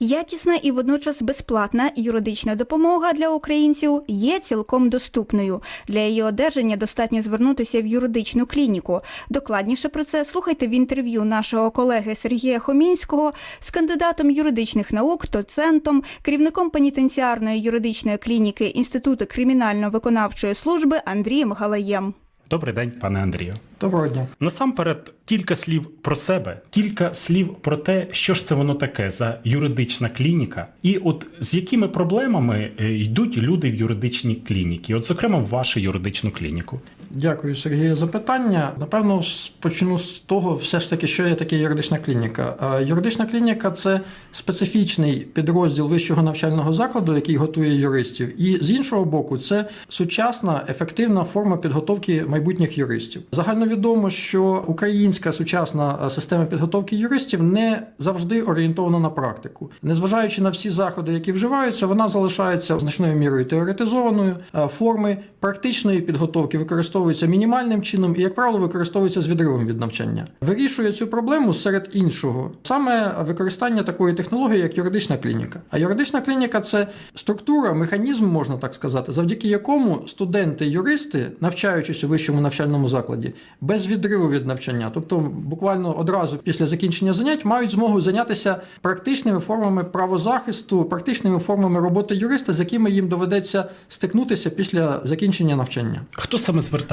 Якісна і водночас безплатна юридична допомога для українців є цілком доступною. Для її одержання достатньо звернутися в юридичну клініку. Докладніше про це слухайте в інтерв'ю нашого колеги Сергія Хомінського з кандидатом юридичних наук, доцентом, керівником пенітенціарної юридичної клініки Інституту кримінально-виконавчої служби Андрієм Галаєм. Добрий день, пане Андрію. Доброго дня. Насамперед, кілька слів про себе, кілька слів про те, що ж це воно таке за юридична клініка, і от з якими проблемами е, йдуть люди в юридичні клініки, от зокрема в вашу юридичну клініку. Дякую, Сергію, за питання. Напевно, почну з того, все ж таки, що є таке юридична клініка. Юридична клініка це специфічний підрозділ вищого навчального закладу, який готує юристів. І з іншого боку, це сучасна ефективна форма підготовки майбутніх юристів. Загальновідомо, що українська сучасна система підготовки юристів не завжди орієнтована на практику. Незважаючи на всі заходи, які вживаються, вона залишається значною мірою теоретизованою. Форми практичної підготовки використовуються мінімальним чином і, як правило, використовуються з відривом від навчання. Вирішує цю проблему серед іншого саме використання такої технології, як юридична клініка. А юридична клініка це структура, механізм, можна так сказати, завдяки якому студенти-юристи, навчаючись у вищому навчальному закладі, без відриву від навчання, тобто буквально одразу після закінчення занять, мають змогу зайнятися практичними формами правозахисту, практичними формами роботи юриста, з якими їм доведеться стикнутися після закінчення навчання. Хто саме звертається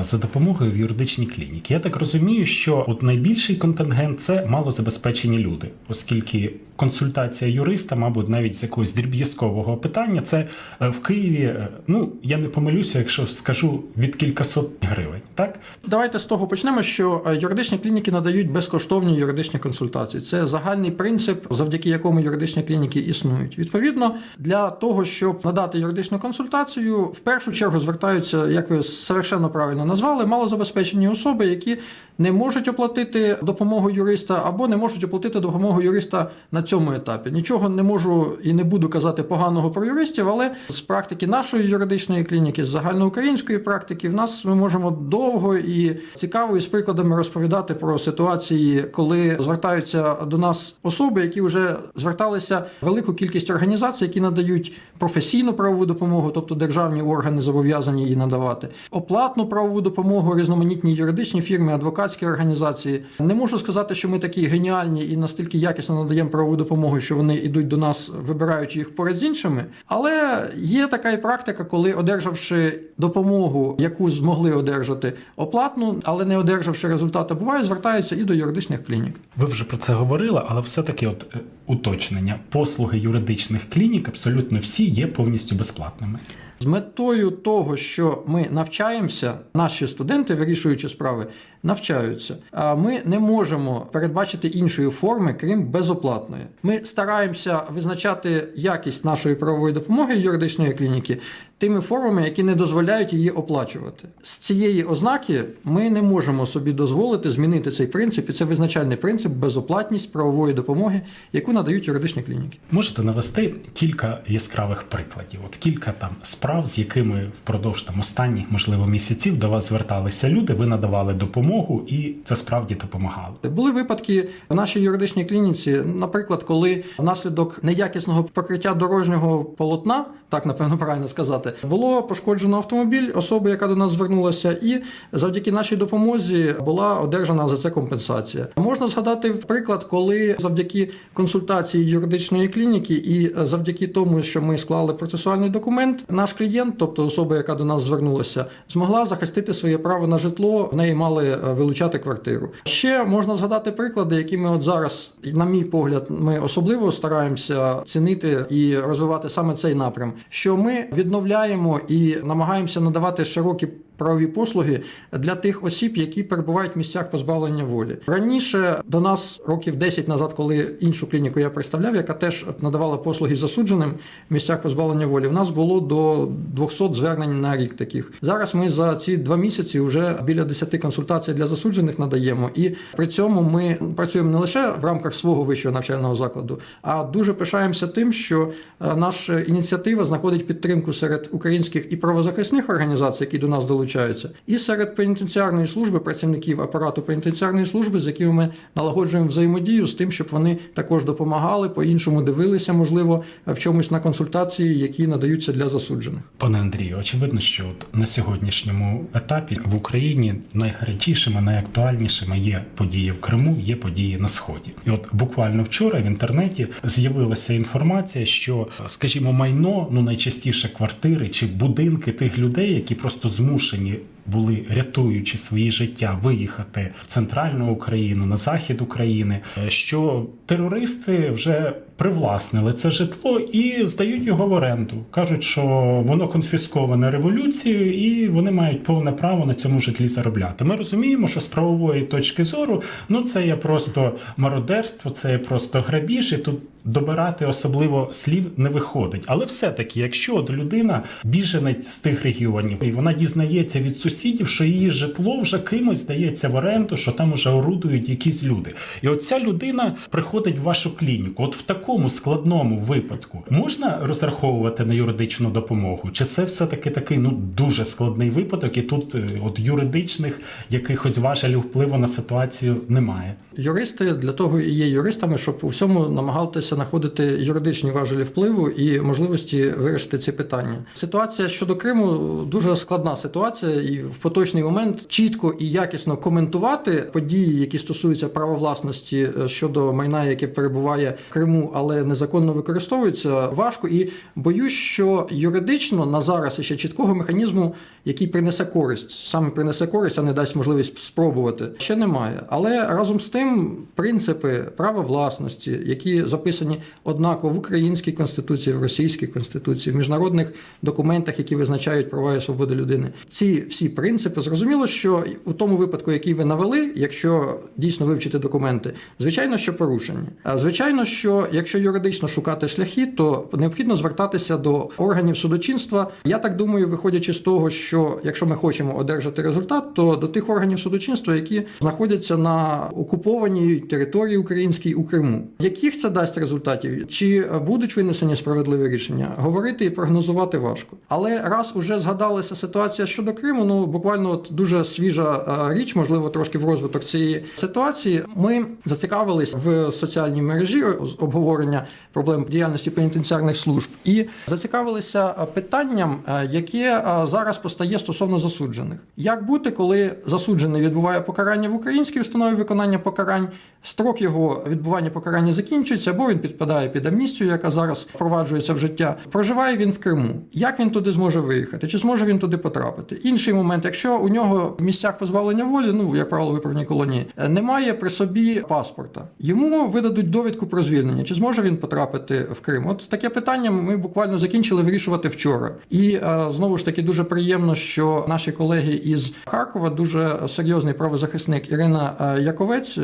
за допомогою в юридичні клініки? Я так розумію, що от найбільший контингент це малозабезпечені люди, оскільки консультація юриста, мабуть, навіть з якогось дріб'язкового питання, це е, в Києві. е, Ну я не помилюся, якщо скажу від кількасот гривень, так Давайте з того почнемо, що е, юридичні клініки надають безкоштовні юридичні консультації. Це загальний принцип, завдяки якому юридичні клініки існують. Відповідно, для того, щоб надати юридичну консультацію, в першу чергу звертаються, як ви совершенно правильно назвали, малозабезпечені особи, які не можуть оплатити допомогу юриста або не можуть оплатити допомогу юриста на цьому етапі. Нічого не можу і не буду казати поганого про юристів, але з практики нашої юридичної клініки, з загальноукраїнської практики, в нас ми можемо довго і цікаво і з прикладами розповідати про ситуації, коли звертаються до нас особи, які вже зверталися велику кількість організацій, які надають професійну правову допомогу, тобто державні органи зобов'язані її надавати, оплатну правову допомогу, різноманітні юридичні фірми, адвокатські організації. Не можу сказати, що ми такі геніальні і настільки якісно надаємо правову допомогу, що вони йдуть до нас, вибираючи їх поряд з іншими. Але є така і практика, коли одержавши допомогу, яку змогли одержати оплатну, але не одержавши результату, буває, звертаються і до юридичних клінік. ви вже про це говорили, але все-таки, от е, уточнення, послуги юридичних клінік абсолютно всі є повністю безплатними. З метою того, що ми навчаємося, наші студенти, вирішуючи справи, навчаються. А ми не можемо передбачити іншої форми, крім безоплатної. Ми стараємося визначати якість нашої правової допомоги юридичної клініки тими формами, які не дозволяють її оплачувати. З цієї ознаки ми не можемо собі дозволити змінити цей принцип, і це визначальний принцип безоплатність правової допомоги, яку надають юридичні клініки. Можете навести кілька яскравих прикладів, от кілька там справ, з якими впродовж там останніх, можливо, місяців до вас зверталися люди, ви надавали допомогу, і це справді допомагало. Були випадки в нашій юридичній клініці, наприклад, коли внаслідок неякісного покриття дорожнього полотна, так напевно правильно сказати, було пошкоджено автомобіль особи, яка до нас звернулася, і завдяки нашій допомозі була одержана за це компенсація. Можна згадати приклад, коли завдяки консультації юридичної клініки і завдяки тому, що ми склали процесуальний документ, наш клієнт, тобто особа, яка до нас звернулася, змогла захистити своє право на житло. В неї мали вилучати квартиру. Ще можна згадати приклади, які ми от зараз, на мій погляд, ми особливо стараємося цінити і розвивати саме цей напрям. Що ми відновляємо і намагаємося надавати широкі правові послуги для тих осіб, які перебувають в місцях позбавлення волі. Раніше до нас років 10 назад, коли іншу клініку я представляв, яка теж надавала послуги засудженим в місцях позбавлення волі, в нас було до 200 звернень на рік таких. Зараз ми за ці два місяці вже біля 10 консультацій для засуджених надаємо, і при цьому ми працюємо не лише в рамках свого вищого навчального закладу, а дуже пишаємося тим, що е, наша ініціатива знаходить підтримку серед українських і правозахисних організацій, які до нас долучаються. Залучаються, і серед пенітенціарної служби працівників апарату пенітенціарної служби, з якими ми налагоджуємо взаємодію з тим, щоб вони також допомагали, по-іншому дивилися, можливо, в чомусь на консультації, які надаються для засуджених. Пане Андрію, очевидно, що от на сьогоднішньому етапі в Україні найгарячішими, найактуальнішими є події в Криму, є події на сході. І от буквально вчора в інтернеті з'явилася інформація, що, скажімо, майно, ну найчастіше квартири чи будинки тих людей, які просто змушені. watching you. Були рятуючи свої життя виїхати в центральну Україну на захід України, е, що терористи вже привласнили це житло і здають його в оренду. кажуть, що воно конфісковане революцією, і вони мають повне право на цьому житлі заробляти. Ми розуміємо, що з правової точки зору ну це є просто мародерство, це є просто грабіж, і тут добирати особливо слів не виходить. Але все-таки, якщо от людина біженець з тих регіонів, і вона дізнається від сусідів, що її житло вже кимось здається в оренду, що там уже орудують якісь люди. І от ця людина приходить в вашу клініку. От в такому складному випадку можна розраховувати на юридичну допомогу? Чи це все-таки такий ну дуже складний випадок, і тут е, от юридичних якихось важелів впливу на ситуацію немає? Юристи для того і є юристами, щоб у всьому намагатися знаходити юридичні важелі впливу і можливості вирішити ці питання. Ситуація щодо Криму дуже складна ситуація, і в поточний момент чітко і якісно коментувати події, які стосуються права власності е, щодо майна, яке перебуває в Криму, але незаконно використовується, важко. І боюсь, що юридично на зараз ще чіткого механізму, який принесе користь, саме принесе користь, а не дасть можливість спробувати, ще немає. Але разом з тим принципи права власності, які записані однаково в українській конституції, в російській конституції, в міжнародних документах, які визначають права і свободи людини, ці всі принципи зрозуміло, що у тому випадку, який ви навели, якщо дійсно вивчити документи, звичайно, що порушені. А звичайно, що якщо юридично шукати шляхи, то необхідно звертатися до органів судочинства. Я так думаю, виходячи з того, що якщо ми хочемо одержати результат, то до тих органів судочинства, які знаходяться на окупованій території українській у Криму, яких це дасть результатів, чи будуть винесені справедливі рішення, говорити і прогнозувати важко. Але раз уже згадалася ситуація щодо Криму, ну буквально от дуже свіжа е, річ, можливо, трошки в розвиток цієї ситуації. Ми зацікавились в соціальній мережі обговорення проблем діяльності пенітенціарних служб і зацікавилися питанням, е, яке е, зараз постає стосовно засуджених. Як бути, коли засуджений відбуває покарання в українській установі виконання покарань, строк його відбування покарання закінчується, або він підпадає під амністію, яка зараз впроваджується в життя. Проживає він в Криму. Як він туди зможе виїхати? Чи зможе він туди потрапити? Інший момент, якщо у нього в місцях позбавлення волі, ну як правило, виправній колонії, е, немає при собі паспорта, йому видадуть довідку про звільнення. Чи зможе він потрапити в Крим? От таке питання ми буквально закінчили вирішувати вчора. І е, знову ж таки дуже приємно, що наші колеги із Харкова, дуже серйозний правозахисник Ірина е, Яковець,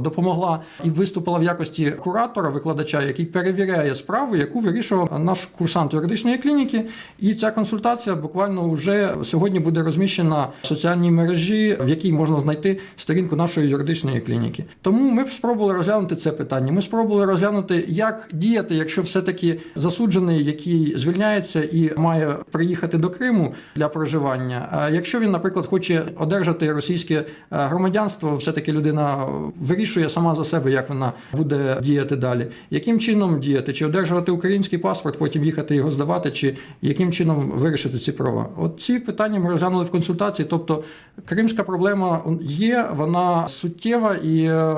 допомогла і виступила в якості куратора, викладача, який перевіряє справу, яку вирішував наш курсант юридичної клініки. І ця консультація буквально вже сьогодні буде розміщена в соціальній мережі, в якій можна знайти сторінку нашої юридичної клініки. Тому ми спробували розглянути це питання. Ми спробували розглянути, як діяти, якщо все-таки засуджений, який звільняється і має приїхати до Криму для проживання. А якщо він, наприклад, хоче одержати російське е, громадянство, все-таки людина вирішує сама за себе, як вона буде діяти далі. Яким чином діяти? Чи одержувати український паспорт, потім їхати його здавати, чи яким чином вирішити ці права? От ці питання ми розглянули в консультації. Тобто кримська проблема є, вона суттєва, і е,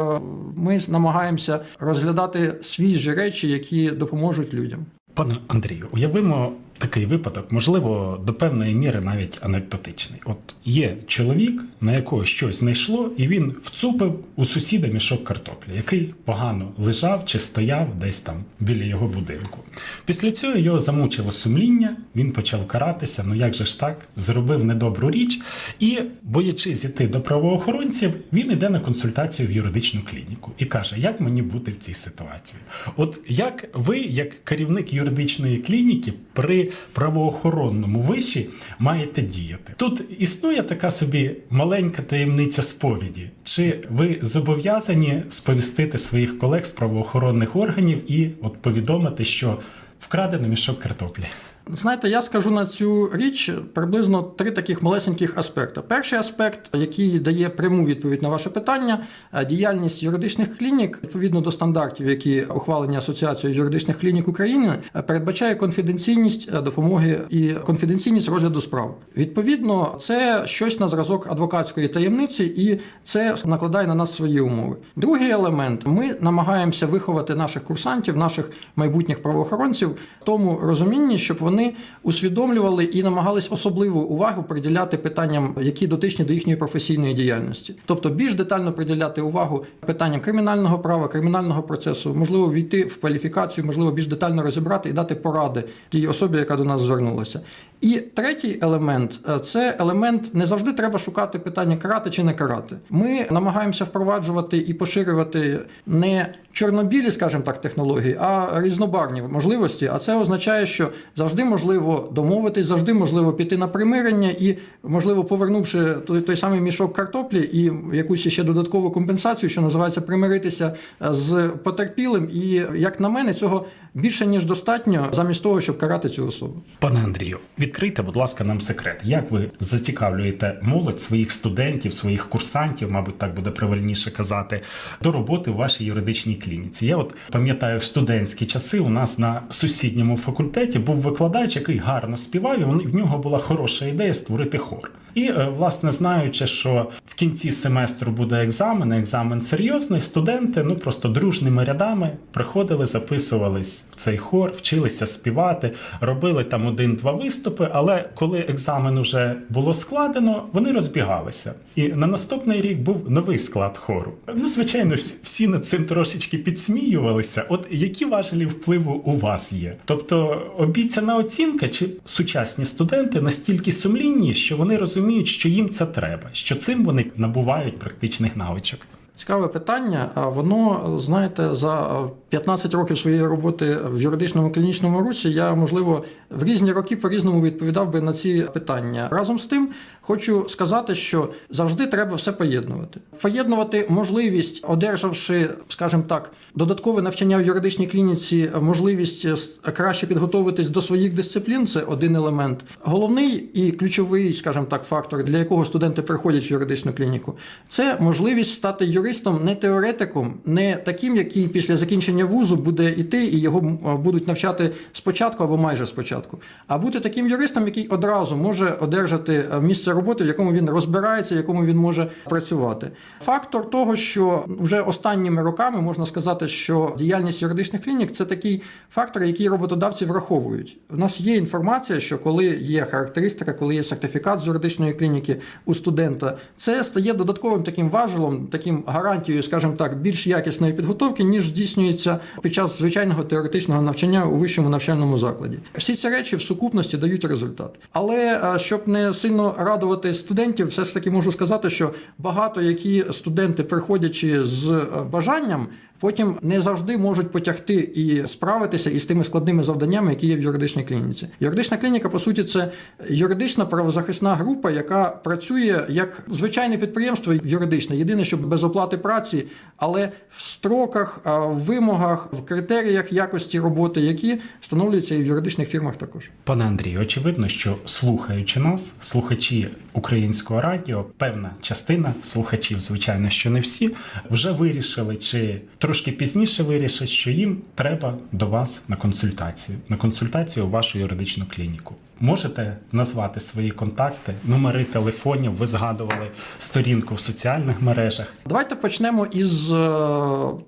ми намагаємося розглядати свіжі речі, які допоможуть людям. Пане Андрію, уявимо такий випадок, можливо, до певної міри навіть анекдотичний. От є чоловік, на якого щось не йшло, і він вцупив у сусіда мішок картоплі, який погано лежав чи стояв десь там біля його будинку. Після цього його замучило сумління, він почав каратися. Ну як же ж так, зробив недобру річ, і, боячись іти до правоохоронців, він йде на консультацію в юридичну клініку і каже, як мені бути в цій ситуації. От як ви, як керівник юридичної клініки, при правоохоронному виші маєте діяти. Тут існує така собі маленька таємниця сповіді. Чи ви зобов'язані сповістити своїх колег з правоохоронних органів і от повідомити, що вкрадено мішок картоплі? Знаєте, я скажу на цю річ приблизно три таких малесеньких аспекти. Перший аспект, який дає пряму відповідь на ваше питання, е, діяльність юридичних клінік відповідно до стандартів, які ухвалені Асоціацією юридичних клінік України, е, передбачає конфіденційність е, допомоги і конфіденційність розгляду справ. Відповідно, це щось на зразок адвокатської таємниці, і це накладає на нас свої умови. Другий елемент: ми намагаємося виховати наших курсантів, наших майбутніх правоохоронців в тому розумінні, щоб вони усвідомлювали і намагались особливу увагу приділяти питанням, які дотичні до їхньої професійної діяльності, тобто більш детально приділяти увагу питанням кримінального права, кримінального процесу, можливо, війти в кваліфікацію, можливо, більш детально розібрати і дати поради тій особі, яка до нас звернулася. І третій елемент е, це елемент не завжди треба шукати питання карати чи не карати. Ми намагаємося впроваджувати і поширювати не чорнобілі, скажімо так, технології, а різнобарні можливості. А це означає, що завжди можливо домовитись, завжди можливо піти на примирення, і можливо, повернувши той, той самий мішок картоплі і якусь ще додаткову компенсацію, що називається примиритися з потерпілим. І як на мене, цього більше ніж достатньо замість того, щоб карати цю особу. Пане Андрію, відкрийте, будь ласка, нам секрет. Як ви зацікавлюєте молодь своїх студентів, своїх курсантів, мабуть, так буде правильніше казати, до роботи в вашій юридичній клініці? Я от пам'ятаю, в студентські часи у нас на сусідньому факультеті був викладач, який гарно співав, і в нього була хороша ідея створити хор. І, е, власне, знаючи, що в кінці семестру буде екзамен, екзамен серйозний, студенти ну просто дружними рядами приходили, записувались в цей хор, вчилися співати, робили там один-два виступи. Але коли екзамен уже було складено, вони розбігалися. І на наступний рік був новий склад хору. Ну, звичайно, всі над цим трошечки підсміювалися. От які важелі впливу у вас є? Тобто обіцяна оцінка чи сучасні студенти настільки сумлінні, що вони розуміють, що їм це треба, що цим вони набувають практичних навичок. Цікаве питання. А воно, знаєте, за 15 років своєї роботи в юридичному клінічному русі я, можливо, в різні роки по-різному відповідав би на ці питання. Разом з тим, хочу сказати, що завжди треба все поєднувати. Поєднувати можливість, одержавши, скажімо так, додаткове навчання в юридичній клініці, можливість е, краще підготуватись до своїх дисциплін це один елемент. Головний і ключовий, скажімо так, фактор, для якого студенти приходять в юридичну клініку, це можливість стати юристом не теоретиком, не таким, який після закінчення вузу буде йти і його будуть навчати спочатку або майже спочатку, а бути таким юристом, який одразу може одержати е, місце роботи, в якому він розбирається, в якому він може працювати. Фактор того, що вже останніми роками можна сказати, що діяльність юридичних клінік це такий фактор, який роботодавці враховують. У нас є інформація, що коли є характеристика, коли є сертифікат з юридичної клініки у студента, це стає додатковим таким важелом, таким гарантією, скажімо так, більш якісної підготовки, ніж здійснюється під час звичайного теоретичного навчання у вищому навчальному закладі. Всі ці речі в сукупності дають результат. Але е, щоб не сильно радувати студентів, все ж таки можу сказати, що багато які студенти, приходячи з е, бажанням. Потім не завжди можуть потягти і справитися із тими складними завданнями, які є в юридичній клініці. Юридична клініка, по суті, це юридична правозахисна група, яка працює як звичайне підприємство юридичне. Єдине, що без оплати праці, але в строках, в вимогах, в критеріях якості роботи, які встановлюються і в юридичних фірмах також. Пане Андрію, очевидно, що слухаючи нас, слухачі українського радіо, певна частина слухачів, звичайно, що не всі, вже вирішили чи трошки пізніше вирішать, що їм треба до вас на консультацію, на консультацію у вашу юридичну клініку. Можете назвати свої контакти, номери телефонів, ви згадували сторінку в соціальних мережах. Давайте почнемо із е,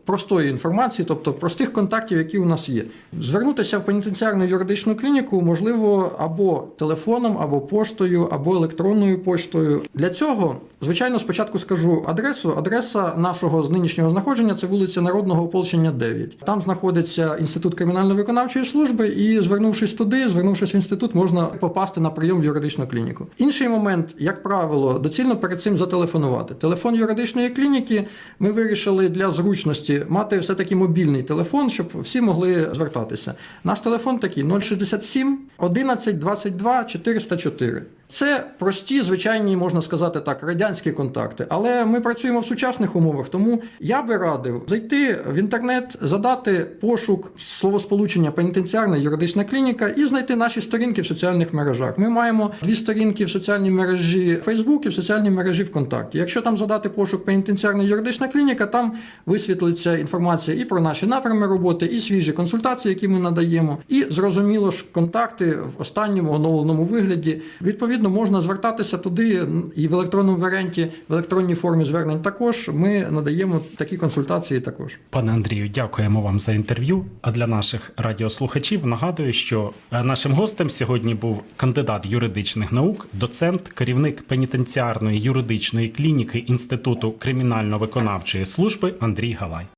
простої інформації, тобто простих контактів, які у нас є. Звернутися в пенітенціарну юридичну клініку можливо або телефоном, або поштою, або електронною поштою. Для цього, звичайно, спочатку скажу адресу. Адреса нашого з нинішнього знаходження це вулиця Народного ополчення 9. Там знаходиться інститут кримінально-виконавчої служби, і звернувшись туди, звернувшись в інститут, можна попасти на прийом в юридичну клініку. Інший момент, як правило, доцільно перед цим зателефонувати. Телефон юридичної клініки ми вирішили для зручності мати все-таки мобільний телефон, щоб всі могли звертатися. Наш телефон такий 067 11 22 404. Це прості, звичайні, можна сказати так, радянські контакти. Але ми працюємо в сучасних умовах, тому я би радив зайти в інтернет, задати пошук словосполучення пенітенціарна юридична клініка і знайти наші сторінки в соціальних мережах. Ми маємо дві сторінки в соціальній мережі Facebook і в соціальній мережі ВКонтакті. Якщо там задати пошук пенітенціарна юридична клініка, там висвітлиться інформація і про наші напрями роботи, і свіжі консультації, які ми надаємо, і зрозуміло ж контакти в останньому оновленому вигляді. Відповідно, можна звертатися туди і в електронному варіанті, в електронній формі звернень. Також ми надаємо такі консультації. Також Пане Андрію, дякуємо вам за інтерв'ю. А для наших радіослухачів нагадую, що е, нашим гостем сьогодні був кандидат юридичних наук, доцент, керівник пенітенціарної юридичної клініки Інституту кримінально-виконавчої служби Андрій Галай.